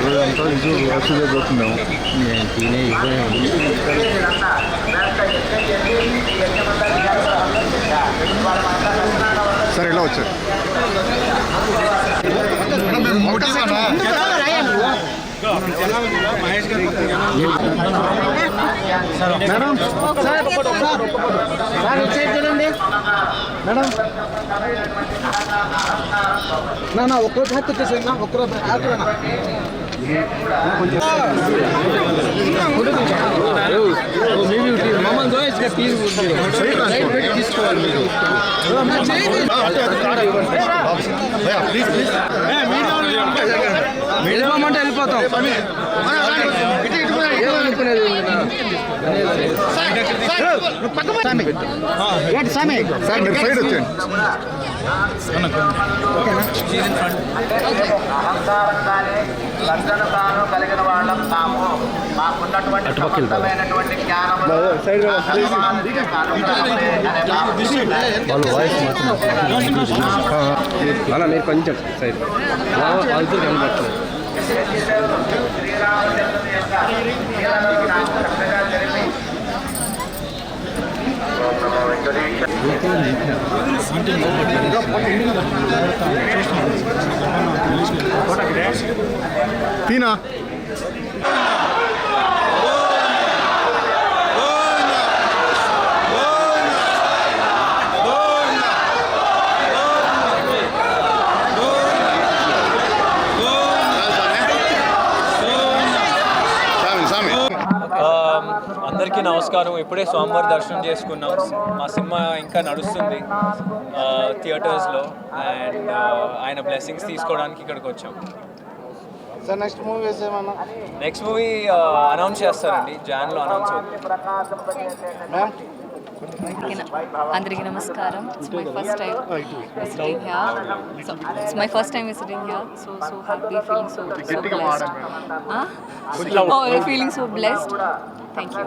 ఇదంతా ఇజు వ్యవస్థ పోతున్నాము నేను తినే సరే. ఇలా వచ్చారు మేడం సార్ వచ్చేది చూడండి మేడం. నా నా ఒక్కరో హ్యాక్ వచ్చేసేయండి నా ఒక్కరో మీరు సైడ్ వచ్చేయండి కలిగిన వాళ్ళం తాము మాకున్నటువంటి వాళ్ళు వాయిస్ అలా మీరు కొంచెం సైడ్. కనబడుతుంది శ్రీరామచంద్రుని యొక్క లీలను నాకు చక్కగా జరిపి ఓం నమో వెంకటేశ్వర తీనా అందరికీ నమస్కారం. ఇప్పుడే స్వామివారి దర్శనం చేసుకున్నాం. మా సినిమా ఇంకా నడుస్తుంది థియేటర్స్లో అండ్ ఆ, ఆయన బ్లెస్సింగ్స్ తీసుకోవడానికి ఇక్కడికి వచ్చాం. Sir next movie next movie announce చేస్తారండి. జాన్లో అనౌన్స్ అవుతుంది. అందరికీ నమస్కారం. It's my first time visiting here so it's my first time visiting here so so happy feeling so so blessed feeling so blessed thank you